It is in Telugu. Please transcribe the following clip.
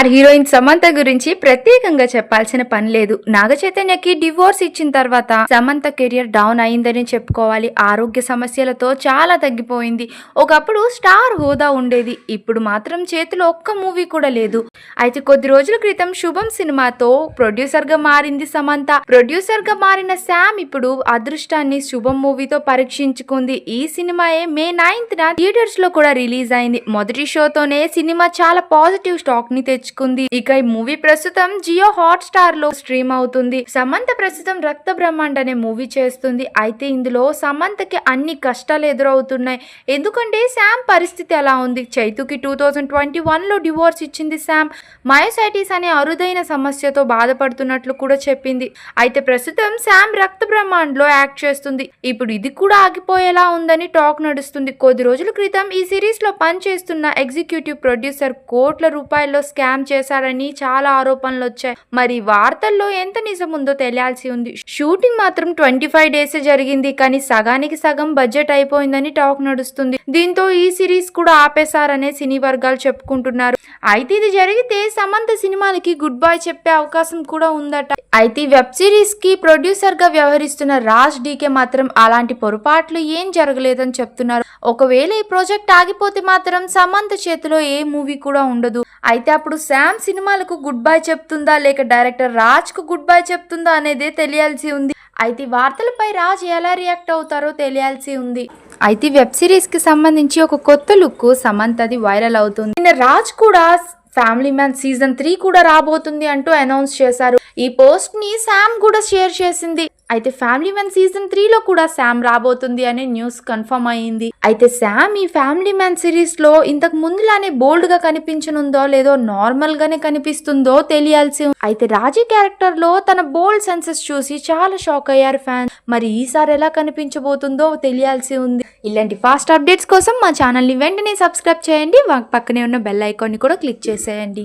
స్టార్ హీరోయిన్ సమంత గురించి ప్రత్యేకంగా చెప్పాల్సిన పని లేదు. నాగ చైతన్యకి డివోర్స్ ఇచ్చిన తర్వాత సమంత కెరియర్ డౌన్ అయిందని చెప్పుకోవాలి. ఆరోగ్య సమస్యలతో చాలా తగ్గిపోయింది. ఒకప్పుడు స్టార్ హోదా ఉండేది. ఇప్పుడు మాత్రం చేతిలో ఒక్క మూవీ కూడా లేదు. అయితే కొద్ది రోజుల క్రితం శుభం సినిమాతో ప్రొడ్యూసర్గా మారింది సమంత. ప్రొడ్యూసర్గా మారిన శామ్ ఇప్పుడు అదృష్టాన్ని శుభం మూవీతో పరీక్షించుకుంది. ఈ సినిమాయే మే నైన్త్ థియేటర్స్లో కూడా రిలీజ్ అయింది. మొదటి షోతోనే సినిమా చాలా పాజిటివ్ స్టాక్ని తెచ్చుకుంది. ఇక ఈ మూవీ ప్రస్తుతం జియో హాట్ స్టార్లో స్ట్రీమ్ అవుతుంది. సమంత ప్రస్తుతం రక్త బ్రహ్మాండ అనే మూవీ చేస్తుంది. అయితే ఇందులో సమంతకి అన్ని కష్టాలు ఎదురవుతున్నాయి. ఎందుకంటే శామ్ పరిస్థితి ఎలా ఉంది? చైతుకి టూ థౌజండ్ ట్వంటీ వన్లో డివోర్స్ ఇచ్చింది శామ్. మయోసైటిస్ అనే అరుదైన సమస్యతో బాధపడుతున్నట్లు కూడా చెప్పింది. అయితే ప్రస్తుతం శామ్ రక్త బ్రహ్మాండ్లో యాక్ట్ చేస్తుంది. ఇప్పుడు ఇది కూడా ఆగిపోయేలా ఉందని టాక్ నడుస్తుంది. కొద్ది రోజుల క్రితం ఈ సిరీస్లో పనిచేస్తున్న ఎగ్జిక్యూటివ్ ప్రొడ్యూసర్ కోట్ల రూపాయల్లో స్కామ్ చేశారని చాలా ఆరోపణలు వచ్చాయి. మరి వార్తల్లో ఎంత నిజం ఉందో తెలియాల్సి ఉంది. షూటింగ్ మాత్రం ట్వంటీ ఫైవ్ డేస్ జరిగింది. కానీ సగానికి సగం బడ్జెట్ అయిపోయిందని టాక్ నడుస్తుంది. దీంతో ఈ సిరీస్ కూడా ఆపేశారనే సినీ వర్గాలు చెప్పుకుంటున్నారు. అయితే ఇది జరిగితే సమంత సినిమాలకి గుడ్ బై చెప్పే అవకాశం కూడా ఉందట. అయితే వెబ్ సిరీస్కి ప్రొడ్యూసర్గా వ్యవహరిస్తున్న రాజ్ డీకే మాత్రం అలాంటి పొరపాట్లు ఏం జరగలేదని చెప్తున్నారు. ఒకవేళ ఈ ప్రాజెక్ట్ ఆగిపోతే మాత్రం సమంత చేతిలో ఏ మూవీ కూడా ఉండదు. అయితే అప్పుడు శామ్ సినిమాలకు గుడ్ బై చెప్తుందా లేక డైరెక్టర్ రాజ్కు గుడ్ బై చెప్తుందా అనేదే తెలియాల్సి ఉంది. అయితే వార్తలపై రాజ్ ఎలా రియాక్ట్ అవుతారో తెలియాల్సి ఉంది. అయితే వెబ్ సిరీస్కి సంబంధించి ఒక కొత్త లుక్ సమంతది వైరల్ అవుతుంది. నిన్న రాజ్ కూడా ఫ్యామిలీ మ్యాన్ సీజన్ త్రీ కూడా రాబోతుంది అంటూ అనౌన్స్ చేశారు. ఈ పోస్ట్ని శామ్ కూడా షేర్ చేసింది. అయితే ఫ్యామిలీ మ్యాన్ సీజన్ త్రీ లో కూడా శామ్ రాబోతుంది అనే న్యూస్ కన్ఫర్మ్ అయింది అయితే శామ్ ఈ ఫ్యామిలీ మ్యాన్ సిరీస్లో ఇంతకు ముందులానే బోల్డ్గా కనిపించనుందో లేదో నార్మల్ గానే కనిపిస్తుందో తెలియాల్సి ఉంది అయితే రాజీ క్యారెక్టర్లో తన బోల్డ్ సెన్సెస్ చూసి చాలా షాక్ అయ్యారు ఫ్యాన్ మరి ఈసారి ఎలా కనిపించబోతుందో తెలియాల్సి ఉంది. ఇలాంటి ఫాస్ట్ అప్డేట్స్ కోసం మా ఛానల్ని వెంటనే సబ్స్క్రైబ్ చేయండి. పక్కనే ఉన్న బెల్ ఐకాన్ని కూడా క్లిక్ చేసేయండి.